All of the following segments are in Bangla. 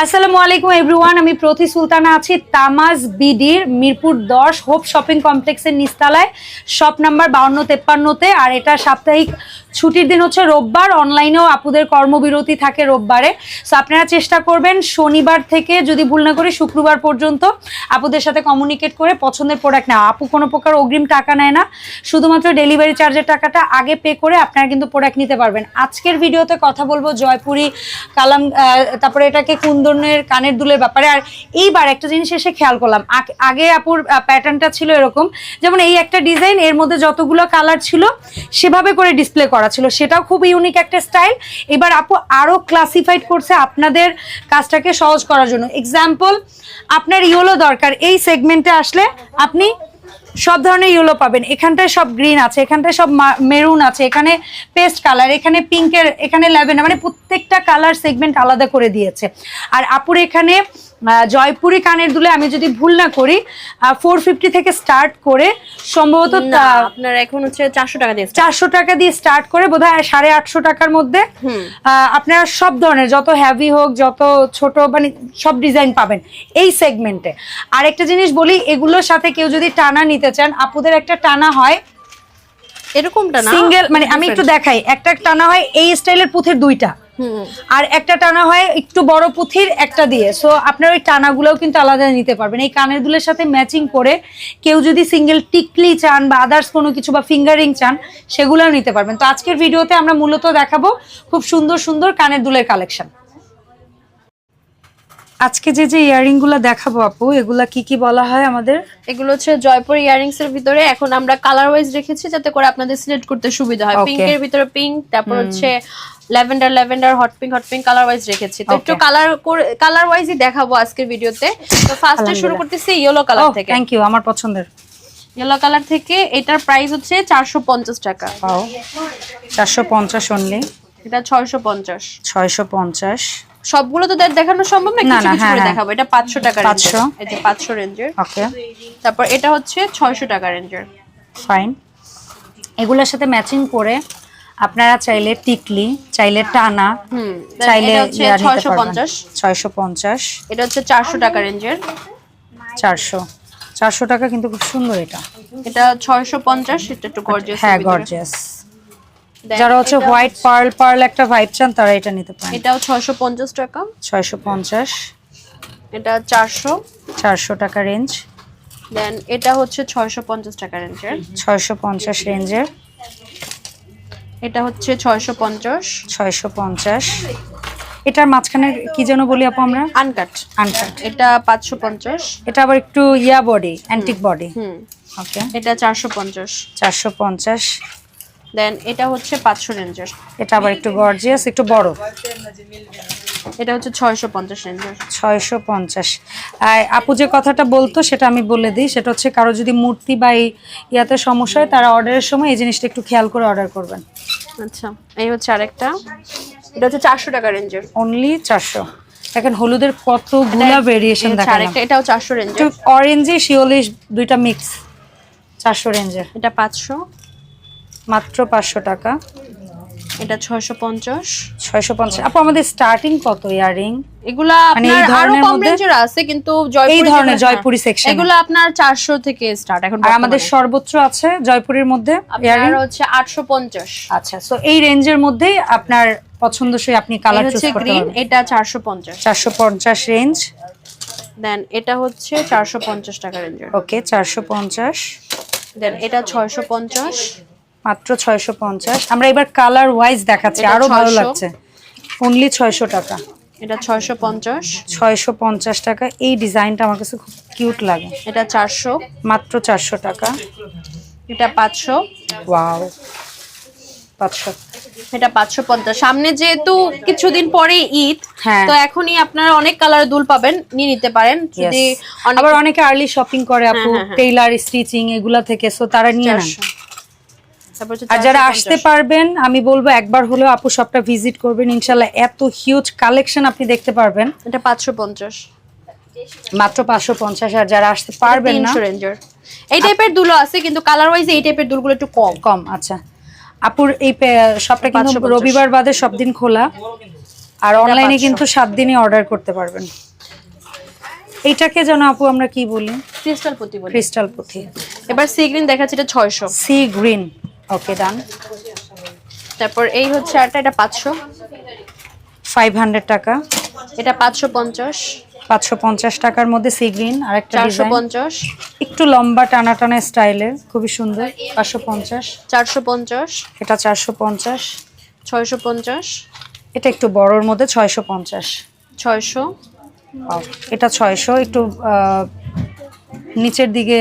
আসসালামু আলাইকুম এভরিওয়ান আমি প্রতি সুলতানা আছি তামাজ বিডির মিরপুর দশ হোপ শপিং কমপ্লেক্সের নিস্তালায়। শপ নাম্বার বাউন্ন তেপ্পান্নতে। আর এটা সাপ্তাহিক ছুটির দিন হচ্ছে রোববার। অনলাইনেও আপুদের কর্মবিরতি থাকে রোববারে। সো আপনারা চেষ্টা করবেন শনিবার থেকে যদি ভুল না করি শুক্রবার পর্যন্ত আপুদের সাথে কমিউনিকেট করে পছন্দের প্রোডাক্ট নেওয়া। আপু কোনো প্রকার অগ্রিম টাকা নেয় না। শুধুমাত্র ডেলিভারি চার্জের টাকাটা আগে পে করে আপনারা কিন্তু প্রোডাক্ট নিতে পারবেন। আজকের ভিডিওতে কথা বলব জয়পুরি, কালাম তারপরে এটাকে কুন্দনের কানের দুলের ব্যাপারে। আর এইবার একটা জিনিস এসে খেয়াল করলাম আগে আপুর প্যাটার্নটা ছিল এরকম, যেমন এই একটা ডিজাইন এর মধ্যে যতগুলো কালার ছিল, সেভাবে করে ডিসপ্লে করা ছিল। সেটাও খুব ইউনিক একটা স্টাইল এবার আপু আরও ক্লাসিফাইড করছে আপনাদের কাজটাকে সহজ করার জন্য। এক্সাম্পল আপনার ইয়েলো দরকার, এই সেগমেন্টে আসলে আপনি সব ধরনের ইয়েলো পাবেন। এখানটায় সব গ্রিন আছে, এখানটায় সব মেরুন আছে, এখানে পেস্ট কালার এখানে পিঙ্কের এখানে ল্যাভেন্ডার মানে প্রত্যেকটা কালার সেগমেন্ট আলাদা করে দিয়েছে। আর আপুর এখানে জয়পুরি কানের দুলে আমি যদি ভুল না করি ফোর ফিফটি থেকে স্টার্ট করে সম্ভবত আপনার এখন হচ্ছে চারশো টাকা দিয়ে চারশো টাকা দিয়ে স্টার্ট করে বোধ হয় সাড়ে আটশো টাকার মধ্যে আপনারা সব ধরনের যত হ্যাভি হোক যত ছোট মানে সব ডিজাইন পাবেন এই সেগমেন্টে আর একটা জিনিস বলি এগুলোর সাথে কেউ যদি টানা নিতে চান আপুদের একটা টানা হয় এরকমটা না? সিঙ্গেল মানে আমি একটু দেখাই একটা টানা হয় এই স্টাইলের পুঁথির দুইটা। আর একটা টানা হয় একটু বড় পুঁথির একটা দিয়ে। সো আপনার ওই টানাগুলোও কিন্তু আলাদা নিতে পারবেন। এই কানের দুলের সাথে ম্যাচিং করে কেউ যদি সিঙ্গেল টিকলি চান বা আদার্স কোনো কিছু বা ফিঙ্গারিং চান, সেগুলোও নিতে পারবেন। তো আজকের ভিডিওতে আমরা মূলত দেখাবো খুব সুন্দর সুন্দর কানের দুলের কালেকশন আজকে যে যে ইয়ারিংগুলো দেখাবো আপু এগুলা কি কি বলা হয় আমাদের? এগুলো হচ্ছে জয়পুর ইয়ারিংস এর ভিতরে। এখন আমরা কালার ওয়াইজ রেখেছি যাতে করে আপনাদের সিলেক্ট করতে সুবিধা হয়. পিঙ্ক এর ভিতরে পিঙ্ক তারপর হচ্ছে lavender lavender hot pink hot pink colour wise রেখেছি। তো একটু. কালার কালার ওয়াইজই দেখাবো আজকের ভিডিওতে। তো ফার্স্টে শুরু করতেছি ইয়েলো কালার থেকে। থ্যাংক ইউ আমার পছন্দের। ইয়েলো কালার থেকে এটার প্রাইস হচ্ছে চারশো পঞ্চাশ টাকা। চারশো পঞ্চাশ অনলি এটা ছয়শো পঞ্চাশ। ছয়শো পঞ্চাশ। সবগুলো তো দেখানো সম্ভব না কিছু কিছু হ্যাঁ, করে হ্যাঁ। দেখাবো। এটা পাঁচশো টাকা 500 এই যে পাঁচশো রেঞ্জের ওকে। তারপর এটা হচ্ছে ছয়শো টাকা রেঞ্জের ফাইন। এগুলোর সাথে ম্যাচিং করে আপনারা চাইলে টিকলি চাইলে টানা হুম চাইলে এটা হচ্ছে ইয়া নিতে ছয়শো পঞ্চাশ। 650 এটা হচ্ছে চারশো টাকা রেঞ্জের 400 400 টাকা কিন্তু খুব সুন্দর এটা। এটা ছয়শো পঞ্চাশ এটা একটু গর্জিয়াস হ্যাঁ গর্জিয়াস যারা হচ্ছে হোয়াইট পার্ল পার্ল একটা ভাইব চান তারা এটা নিতে পারেন। এটাও ছয়শো পঞ্চাশ টাকা। 650 এটা চারশো। 400 টাকা রেঞ্জ দেন এটা হচ্ছে ছয়শো পঞ্চাশ টাকা রেঞ্জের 650 রেঞ্জের এটা হচ্ছে ছয়শো পঞ্চাশ। 650 এটার মাঝখানে কি যেন বলি আপু আমরা? আনকাট আনকাট এটা পাঁচশো পঞ্চাশ। এটা আবার একটু yeah body antique body hmm. Okay এটা চারশো পঞ্চাশ। 450 দেন এটা হচ্ছে পাঁচশো রেঞ্জের। এটা আবার একটু গর্জিয়াস একটু বড়। এটা হচ্ছে ছয়শো পঞ্চাশ রেঞ্জের। ছয়শো পঞ্চাশ। আর আপু যে কথাটা বলতো সেটা আমি বলে দিই। সেটা হচ্ছে কারও যদি মূর্তি বা এই ইয়াতে সমস্যা হয় তারা অর্ডারের সময় এই জিনিসটা একটু খেয়াল করে অর্ডার করবেন। আচ্ছা এই হচ্ছে আরেকটা। এটা হচ্ছে চারশো টাকা রেঞ্জের। অনলি চারশো। দেখেন হলুদের কতগুলা ভেরিয়েশন দেখালাম। আরেকটা এটাও চারশো রেঞ্জের। অরেঞ্জে শিওলিশ দুইটা মিক্স চারশো রেঞ্জের। এটা পাঁচশো। মাত্র পাঁচশো টাকা। এটা ছয়শো পঞ্চাশ। ছয়শো পঞ্চাশ। আপু আমাদের স্টার্টিং কত ইয়ারিং? এগুলা মানে আপনার আরও কম রেঞ্জের আছে কিন্তু জয়পুরি এই ধরনের জয়পুরি হ্যাঁ, এগুলো আপনার চারশো থেকে স্টার্ট এখন আর আমাদের সর্বোচ্চ আছে জয়পুরের মধ্যে আপনার হচ্ছে আচ্ছা সো এই রেঞ্জের মধ্যেই আপনার পছন্দসই আপনি কালার চুজ করতে পারবেন। এটা চারশো পঞ্চাশ। চারশো পঞ্চাশ রেঞ্জ দেন এটা হচ্ছে চারশো পঞ্চাশ টাকা রেঞ্জের ওকে চারশো পঞ্চাশ। দেন এটা ছয়শো পঞ্চাশ। মাত্র ছয়শো পঞ্চাশ। আমরা এবার কালার ওয়াইজ দেখাচ্ছি আরও ভালো লাগছে। অনলি ছয়শো টাকা। এটা ছয়শো পঞ্চাশ। ছয়শো পঞ্চাশ টাকা। এই ডিজাইনটা আমার কাছে খুব কিউট লাগে। এটা চারশো। মাত্র চারশো টাকা। এটা পাঁচশো। ওয়াও পাঁচশো। এটা পাঁচশো পঞ্চাশ। সামনে যেহেতু কিছুদিন পরে ঈদ হ্যাঁ। তো এখনই আপনারা অনেক কালার দুল পাবেন নিয়ে নিতে পারেন। আবার অনেকে আর্লি শপিং করে আপু হ্যাঁ, হ্যাঁ। টেইলার স্টিচিং এগুলা থেকে সো তারা নিয়ে নেন। 400 তারপর হচ্ছে আর যারা আসতে পারবেন আমি বলব একবার হলেও আপু সবটা ভিজিট করবেন। ইনশাল্লাহ এত হিউজ কালেকশন আপনি দেখতে পারবেন। এটা পাঁচশো পঞ্চাশ। মাত্র পাঁচশো পঞ্চাশ আর যারা আসতে পারবেন না এই টাইপের দুলো আছে কিন্তু কালার ওয়াইজ এই টাইপের দুলগুলো একটু কম। কম আচ্ছা। আপুর এই শপটা কিন্তু রবিবার বাদে সব দিন খোলা। আর অনলাইনে কিন্তু সাত দিনই অর্ডার করতে পারবেন। এইটাকে যেন আপু আমরা কি বলি? ক্রিস্টাল পুঁতি ক্রিস্টাল পুঁথি এবার সি গ্রিন দেখাচ্ছি এটা ছয়শো। সি গ্রিন ওকে ডান তারপর এই হচ্ছে আরটা এটা পাঁচশো। ফাইভ হান্ড্রেড টাকা। এটা পাঁচশো পঞ্চাশ। পাঁচশো পঞ্চাশ টাকার মধ্যে সি গ্রিন আর একটা চারশো পঞ্চাশ। একটু লম্বা টানা টানা স্টাইলের খুবই সুন্দর। পাঁচশো পঞ্চাশ। চারশো পঞ্চাশ। এটা চারশো পঞ্চাশ। ছয়শো পঞ্চাশ। এটা একটু বড়র মধ্যে ছয়শো পঞ্চাশ। ছয়শো। এটা ছয়শো একটু নিচের দিকে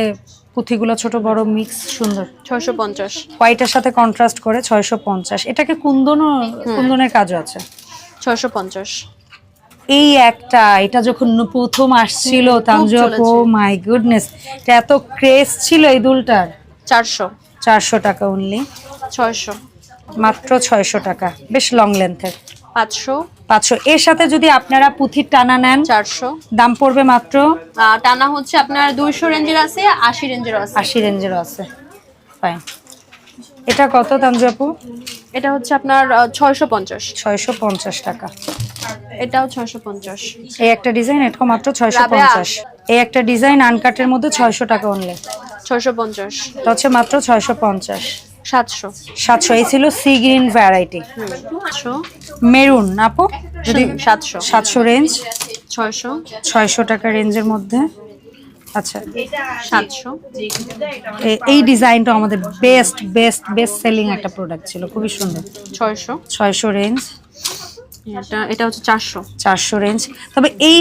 পুঁথিগুলো ছোট বড় মিক্স সুন্দর। ছয়শো পঞ্চাশ। হোয়াইটের সাথে কন্ট্রাস্ট করে ছয়শো পঞ্চাশ। এটাকে কুন্দনও কুন্দনের কাজও আছে। ছয়শো পঞ্চাশ। এই একটা এটা যখন প্রথম আসছিল আপু মাই গুডনেস এটা এত ক্রেজ ছিল এই দুলটার। চারশো। চারশো টাকা অনলি ছয়শো। মাত্র ছয়শো টাকা বেশ লং লেন্থের পাঁচশো। পাঁচশো। এর সাথে যদি আপনারা পুঁথির টানা নেন চারশো। দাম পড়বে মাত্র? টানা হচ্ছে আপনার দুইশো রেঞ্জের আছে আশি রেঞ্জের আছে। আশি রেঞ্জেরও আছে। ফাইন এটা কত তানজু আপু? এটা হচ্ছে আপনার ছয়শো পঞ্চাশ। ছয়শো পঞ্চাশ টাকা। এটাও ছয়শো পঞ্চাশ। এই একটা ডিজাইন এটাও মাত্র ছয়শো পঞ্চাশ। এই একটা ডিজাইন আনকাটের মধ্যে ছয়শো টাকা অনলি ছয়শো পঞ্চাশ। এটা হচ্ছে মাত্র ছয়শো পঞ্চাশ। সাতশো। সাতশো। এই ছিল সি গ্রিন ভ্যারাইটি মেরুন আপু? যদি সাতশো। সাতশো রেঞ্জ ছয়শো। ছয়শো টাকা রেঞ্জের মধ্যে। আচ্ছা। সাতশো। এই ডিজাইনটা আমাদের বেস্ট বেস্ট বেস্ট সেলিং একটা প্রোডাক্ট ছিল। খুবই সুন্দর। ছয়শো। ছয়শো রেঞ্জ এটা এটা হচ্ছে চারশো। চারশো রেঞ্জ তবে এই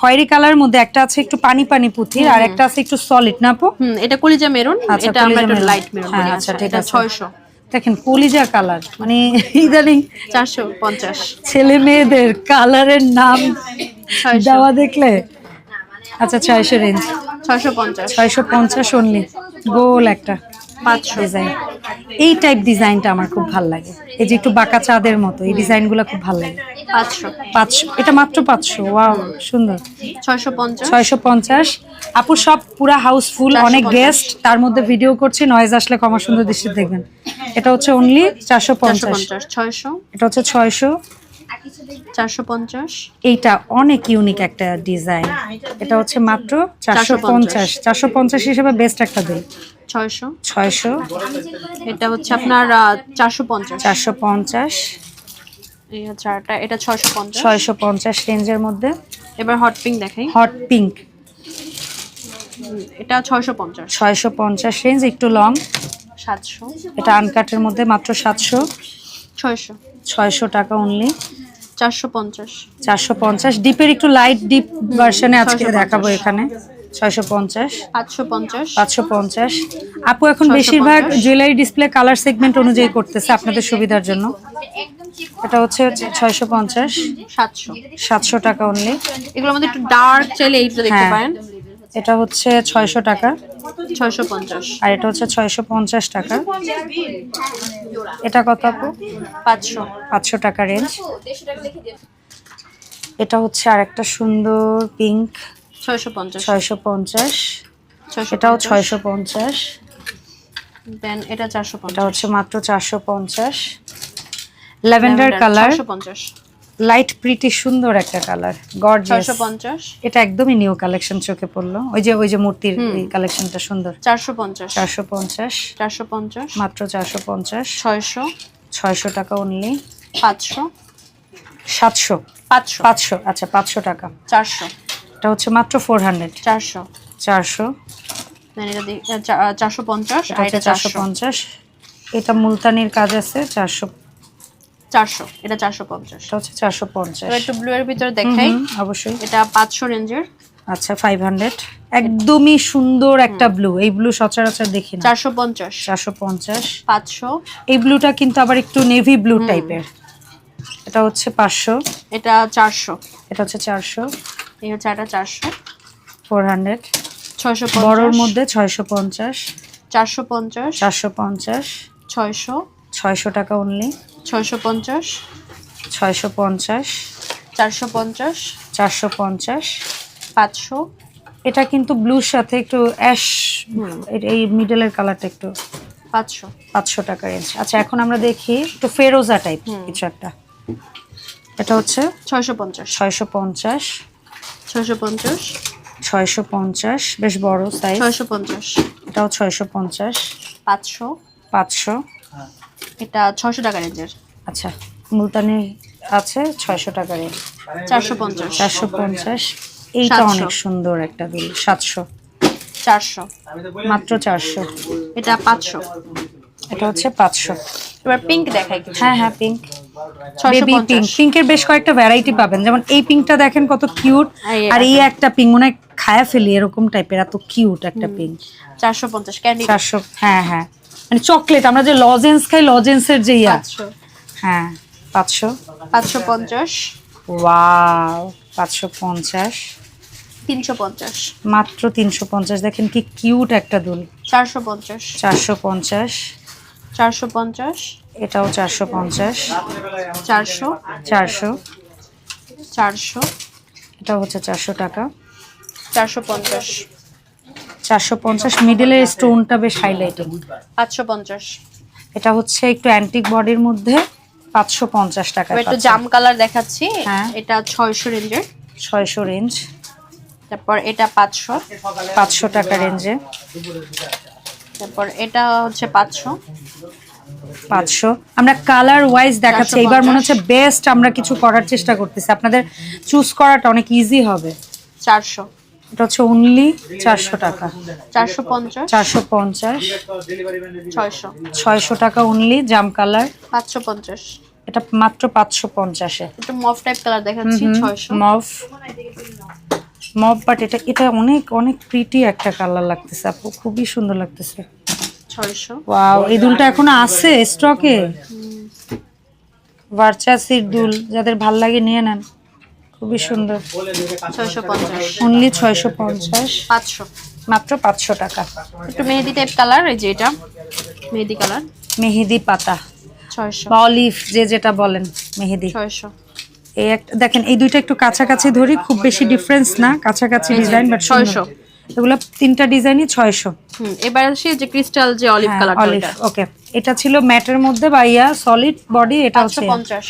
খয়েরি কালার মধ্যে একটা আছে একটু পানি পানি পুঁথির আর একটা আছে একটু সলিড না এটা কলিজা মেরুন আচ্ছা, এটা আমরা একটু লাইট মেরুন হ্যাঁ, আচ্ছা, আচ্ছা ঠিক আছে। ছয়শো। দেখেন কলিজা কালার মানে ইদানিং চারশো পঞ্চাশ। ছেলে মেয়েদের কালারের নাম দেওয়া দেখলে? আচ্ছা ছয়শো রেঞ্জ ছয়শো পঞ্চাশ। ছয়শো পঞ্চাশ অনলি গোল একটা। পাঁচশো ডিজাইন এই টাইপ ডিজাইনটা আমার খুব ভালো লাগে। এই যে একটু বাঁকা চাঁদের মতো এই ডিজাইনগুলো খুব ভালো লাগে। পাঁচশো। পাঁচশো এটা মাত্র পাঁচশো ওয়াও সুন্দর। ছয়শো পঞ্চাশ। ছয়শো পঞ্চাশ। আপু সব পুরা হাউসফুল অনেক গেস্ট তার মধ্যে ভিডিও করছি নয়েজ আসলে কমা সুন্দর দৃষ্টি দেখবেন। এটা হচ্ছে অনলি চারশো পঞ্চাশ ছয়শো। এটা হচ্ছে ছয়শো। চারশো পঞ্চাশ। এইটা অনেক ইউনিক একটা ডিজাইন এটা হচ্ছে মাত্র চারশো পঞ্চাশ। চারশো পঞ্চাশ। হিসেবে বেস্ট একটা দিন। ছয়শো। ছয়শো। এটা হচ্ছে আপনার চারশো পঞ্চাশ। চারশো পঞ্চাশ। এই হচ্ছে এটা ছয়শো পঞ্চাশ। ছয়শো পঞ্চাশ রেঞ্জের মধ্যে। এবার হট পিঙ্ক দেখাই। হট পিঙ্ক এটা ছয়শো পঞ্চাশ। ছয়শো পঞ্চাশ রেঞ্জ একটু লং সাতশো। এটা আনকাটের মধ্যে মাত্র সাতশো। ছয়শো। ছয়শো টাকা অনলি চারশো পঞ্চাশ। ডিপের একটু লাইট ডিপ ভার্সনে আজকে দেখাবো এখানে। ছয়শো পঞ্চাশ। পাঁচশো পঞ্চাশ। আপু এখন বেশিরভাগ জুয়েলারি ডিসপ্লে কালার সেগমেন্ট অনুযায়ী করতেছে আপনাদের সুবিধার জন্য। এটা হচ্ছে ছয়শো পঞ্চাশ। সাতশো। সাতশো টাকা অনলি এগুলোর মধ্যে একটু ডার্ক চাইলে এইটা দেখতে হ্যাঁ। পারেন। এটা হচ্ছে ছয়শো টাকা। ছয়শো পঞ্চাশ। আর এটা হচ্ছে ছয়শো পঞ্চাশ টাকা। এটা কত আপু? পাঁচশো। পাঁচশো টাকা রেঞ্জ এটা হচ্ছে আরেকটা সুন্দর পিঙ্ক ছয়শো পঞ্চাশ। ছয়শো পঞ্চাশ। এটাও ছয়শো পঞ্চাশ। দেন এটা চারশো পঞ্চাশ। এটা হচ্ছে মাত্র চারশো পঞ্চাশ। ল্যাভেন্ডার কালার পঞ্চাশ। লাইট প্রিটি সুন্দর একটা কালার গর্জিয়াস ছয়শো পঞ্চাশ। এটা একদমই নিউ কালেকশন চোখে পড়ল। ওই যে ওই যে মূর্তির এই কালেকশনটা সুন্দর। চারশো পঞ্চাশ। চারশো পঞ্চাশ। চারশো পঞ্চাশ। মাত্র চারশো পঞ্চাশ। ছয়শো। ছয়শো টাকা অনলি পাঁচশো। সাতশো। পাঁচশো। পাঁচশো আচ্ছা পাঁচশো টাকা। চারশো। এটা হচ্ছে মাত্র ফোর হান্ড্রেড চারশো। চারশো। পঞ্চাশ এটা আর এটা চারশো। চারশো পঞ্চাশ। এটা মুলতানির কাজ আছে চারশো চারশো এটা চারশো পঞ্চাশ। এটা হচ্ছে চারশো পঞ্চাশ। একটু ব্লু এর ভিতরে দেখাই। অবশ্যই। এটা পাঁচশো রেঞ্জের। আচ্ছা ফাইভ হান্ড্রেড একদমই সুন্দর একটা ব্লু এই ব্লু সচরাচর দেখি না। চারশো পঞ্চাশ। চারশো পঞ্চাশ। পাঁচশো। এই ব্লুটা কিন্তু আবার একটু নেভি ব্লু টাইপের এটা হচ্ছে পাঁচশো। এটা চারশো। এটা হচ্ছে চারশো। এই হচ্ছে এটা চারশো। ফোর হান্ড্রেড ছয়শো বড়োর মধ্যে ছয়শো পঞ্চাশ। চারশো পঞ্চাশ। চারশো পঞ্চাশ। ছয়শো। ছয়শো টাকা অনলি ছয়শো পঞ্চাশ। ছয়শো পঞ্চাশ। চারশো পঞ্চাশ। চারশো পঞ্চাশ। পাঁচশো। এটা কিন্তু ব্লুর সাথে একটু অ্যাশ এই মিডলের কালারটা একটু পাঁচশো। পাঁচশো টাকা রেঞ্জ আচ্ছা এখন আমরা দেখি একটু ফেরোজা টাইপ কিছু একটা। এটা হচ্ছে ছয়শো পঞ্চাশ। ছয়শো পঞ্চাশ। ছয়শো পঞ্চাশ। ছয়শো পঞ্চাশ বেশ বড় সাইজ ছয়শো পঞ্চাশ। এটাও ছয়শো পঞ্চাশ। পাঁচশো। পাঁচশো। এটা ছয়শো টাকা রেঞ্জের। আচ্ছা মুলতানি আছে ছয়শো টাকা রেঞ্জ। চারশো পঞ্চাশ। চারশো পঞ্চাশ এইটা অনেক সুন্দর একটা দুল সাতশো। চারশো। মাত্র চারশো। এটা পাঁচশো। এটা হচ্ছে পাঁচশো। এবার পিঙ্ক দেখাই হ্যাঁ হ্যাঁ পিঙ্ক বেবি পিঙ্ক পিঙ্কের বেশ কয়েকটা ভ্যারাইটি পাবেন। যেমন এই পিঙ্কটা দেখেন কত কিউট আর এই আর এই একটা পিঙ্ক মনে হয় খায়া ফেলি এরকম টাইপের এত কিউট একটা পিঙ্ক চারশো পঞ্চাশ। ক্যান্ডি চারশো হ্যাঁ হ্যাঁ। মানে চকলেট আমরা যে লজেন্স খাই লজেন্সের যে ইয়া। হ্যাঁ পাঁচশো। পাঁচশো পঞ্চাশ। ওয়াও পাঁচশো পঞ্চাশ। তিনশো পঞ্চাশ। মাত্র তিনশো পঞ্চাশ। দেখেন কি কিউট একটা দুল। চারশো পঞ্চাশ। চারশো পঞ্চাশ। চারশো পঞ্চাশ। এটাও চারশো পঞ্চাশ। চারশো। চারশো। চারশো। এটাও হচ্ছে চারশো টাকা। চারশো পঞ্চাশ। চারশো পঞ্চাশ মিডলের স্টোনটা বেশ হাইলাইটিং পাঁচশো পঞ্চাশ। এটা হচ্ছে একটু অ্যান্টিক বডির মধ্যে পাঁচশো পঞ্চাশ টাকা একটু জাম কালার দেখাচ্ছি। হ্যাঁ। এটা ছয়শো রেঞ্জের। ছয়শো রেঞ্জ তারপর এটা পাঁচশো। পাঁচশো টাকা রেঞ্জে তারপর এটা হচ্ছে পাঁচশো। পাঁচশো। আমরা কালার ওয়াইজ দেখাচ্ছি। এবার মনে হচ্ছে বেস্ট আমরা কিছু করার চেষ্টা করতেছি। আপনাদের চুজ করাটা অনেক ইজি হবে। চারশো। এটা হচ্ছে অনলি চারশো টাকা। চারশো পঞ্চাশ? চারশো পঞ্চাশ। ছয়শো। ছয়শো টাকা অনলি জাম কালার। পাঁচশো পঞ্চাশ। এটা মাত্র পাঁচশো পঞ্চাশে। একটু মফ টাইপ কালার দেখাচ্ছি ছয়শো। মফ। মফ বাট এটা এটা অনেক অনেক প্রিটি একটা কালার লাগতেছে আপু খুবই সুন্দর লাগতেছে। ছয়শো। ওয়াও এই দুলটা এখনও আছে স্টকে ভার্চাসির দুল যাদের ভালো লাগে নিয়ে নেন। খুবই সুন্দর। ছয়শো পঞ্চাশ। অনলি ছয়শো পঞ্চাশ। পাঁচশো। মাত্র পাঁচশো টাকা। একটু মেহেদি টাইপ কালার এই যে এটা। মেহেদি কালার মেহেদি পাতা। ছয়শো। বা অলিভ যে যেটা বলেন মেহেদি। ছয়শো। এই একটা দেখেন এই দুইটা একটু কাছাকাছি ধরি খুব বেশি ডিফারেন্স না কাছাকাছি ডিজাইন বাট 600 এগুলো তিনটা ডিজাইনই ছয়শো। হুম এবার আসি যে ক্রিস্টাল যে অলিভ কালার অলিভ ওকে এটা ছিল ম্যাটের মধ্যে বা ইয়া সলিড বডি এটা হচ্ছে পঞ্চাশ।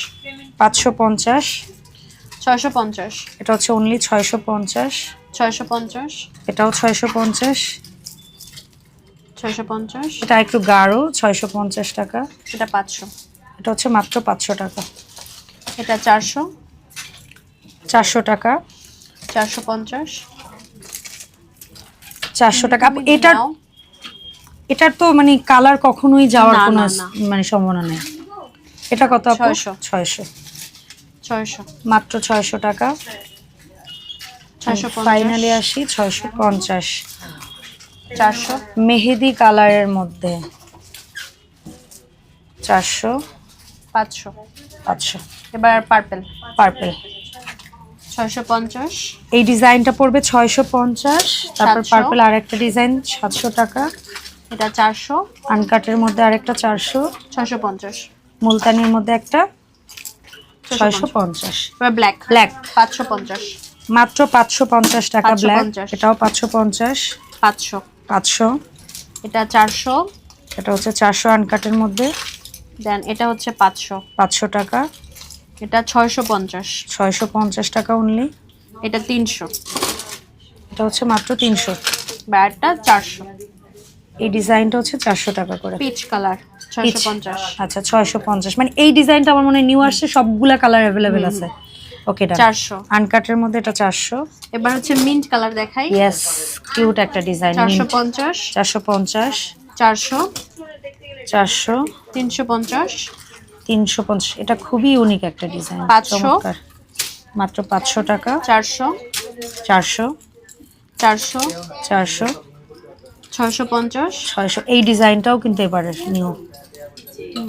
পাঁচশো পঞ্চাশ। ছয়শো পঞ্চাশ। এটা হচ্ছে অনলি ছয়শো পঞ্চাশ। ছয়শো পঞ্চাশ। এটাও ছয়শো পঞ্চাশ। ছয়শো পঞ্চাশ। এটা একটু গাঢ় ছয়শো পঞ্চাশ টাকা। এটা পাঁচশো। এটা হচ্ছে মাত্র পাঁচশো টাকা। এটা চারশো। চারশো টাকা। চারশো পঞ্চাশ। চারশো টাকা। আপু, এটার তো মানে কালার কখনোই যাওয়ার কোনো। মানে সম্ভাবনা নেই। এটা কত? 600 ছয়শো। ছয়শো মাত্র ছয়শো টাকা। ফাইনালি আসি ছয়শো পঞ্চাশ। চারশো মেহেদি কালারের মধ্যে। চারশো পাঁচশো। পাঁচশো। এবার পার্পেল পার্পেল ছয়শো পঞ্চাশ। এই ডিজাইনটা পড়বে ছয়শো পঞ্চাশ। তারপর 700 পার্পেল আরেকটা ডিজাইন সাতশো টাকা। এটা চারশো। আনকাটের মধ্যে আরেকটা চারশো। ছয়শো পঞ্চাশ। মুলতানির মধ্যে একটা। ছয়শো পঞ্চাশ। ব্ল্যাক ব্ল্যাক পাঁচশো পঞ্চাশ। মাত্র পাঁচশো পঞ্চাশ টাকা ব্ল্যাক এটাও পাঁচশো পঞ্চাশ। পাঁচশো। পাঁচশো। এটা চারশো। এটা হচ্ছে চারশো আনকাটের মধ্যে। দেন এটা হচ্ছে পাঁচশো। পাঁচশো টাকা। এটা ছয়শো পঞ্চাশ। ছয়শো পঞ্চাশ টাকা অনলি এটা তিনশো। এটা হচ্ছে মাত্র তিনশো। ব্যাটটা চারশো। এই ডিজাইনটা হচ্ছে চারশো টাকা করে। পিচ কালার আচ্ছা ছয়শো পঞ্চাশ। মানে এই ডিজাইনটা আমার মনে হয় নিউ আসছে সবগুলা কালার অ্যাভেলেবেল আছে। ওকে ডান চারশো। আনকাটের মধ্যে এটা চারশো। এবার হচ্ছে মিন্ট কালার দেখাই। ইয়েস কিউট একটা ডিজাইন চারশো পঞ্চাশ। চারশো পঞ্চাশ। চারশো। চারশো। তিনশো পঞ্চাশ। তিনশো পঞ্চাশ। এটা খুবই ইউনিক একটা ডিজাইন 500 মাত্র পাঁচশো টাকা। চারশো। চারশো। চারশো। চারশো। ছয়শো পঞ্চাশ। ছয়শো। এই ডিজাইনটাও কিন্তু এবারে নিউ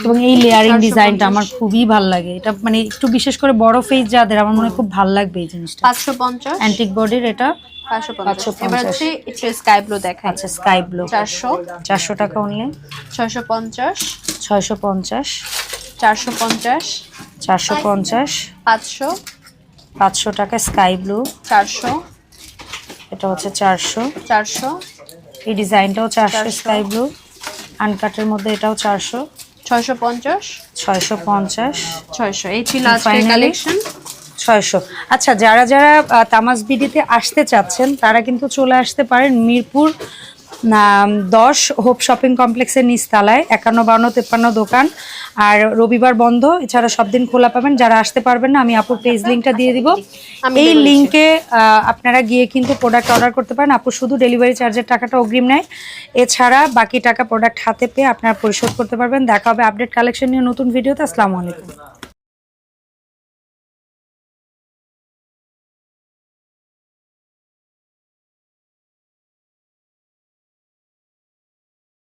এবং এই লেয়ারিং ডিজাইনটা আমার খুবই ভালো লাগে। এটা মানে একটু বিশেষ করে বড় ফেস যাদের আমার মনে হয় খুব ভালো লাগবে এই জিনিসটা। পাঁচশো পঞ্চাশ। অ্যান্টিক বডির এটা? পাঁচশো পঞ্চাশ। 550 এবার হচ্ছে একটু স্কাই ব্লু দেখাই। আচ্ছা স্কাই ব্লু চারশো। চারশো টাকা অনলি ছয়শো পঞ্চাশ। ছয়শো পঞ্চাশ। চারশো পঞ্চাশ। চারশো পঞ্চাশ। পাঁচশো। পাঁচশো টাকা স্কাই ব্লু চারশো। এটা হচ্ছে চারশো। চারশো। এই ডিজাইনটাও চারশো 400 স্কাই ব্লু আনকাটের মধ্যে এটাও চারশো। ছয়শো পঞ্চাশ? ছয়শো পঞ্চাশ। ছয়শো। এই ছিল আজকের কালেকশন ছয়শো। আচ্ছা যারা যারা তামাস বিডিতে আসতে চাচ্ছেন তারা কিন্তু চলে আসতে পারেন মিরপুর দশ হোপ শপিং কমপ্লেক্সের নিচতলায় একান্ন বাউন্ন তেপ্পান্ন দোকান আর রবিবার বন্ধ। এছাড়া সব দিন খোলা পাবেন। যারা আসতে পারবেন না আমি আপুর পেজ লিঙ্কটা দিয়ে দিব। এই লিঙ্কে আপনারা গিয়ে কিন্তু প্রোডাক্ট অর্ডার করতে পারেন। আপু শুধু ডেলিভারি চার্জের টাকাটা অগ্রিম নেয়। এছাড়া বাকি টাকা প্রোডাক্ট হাতে পেয়ে আপনারা পরিশোধ করতে পারবেন। দেখা হবে আপডেট কালেকশন নিয়ে নতুন ভিডিওতে আসসালামু আলাইকুম।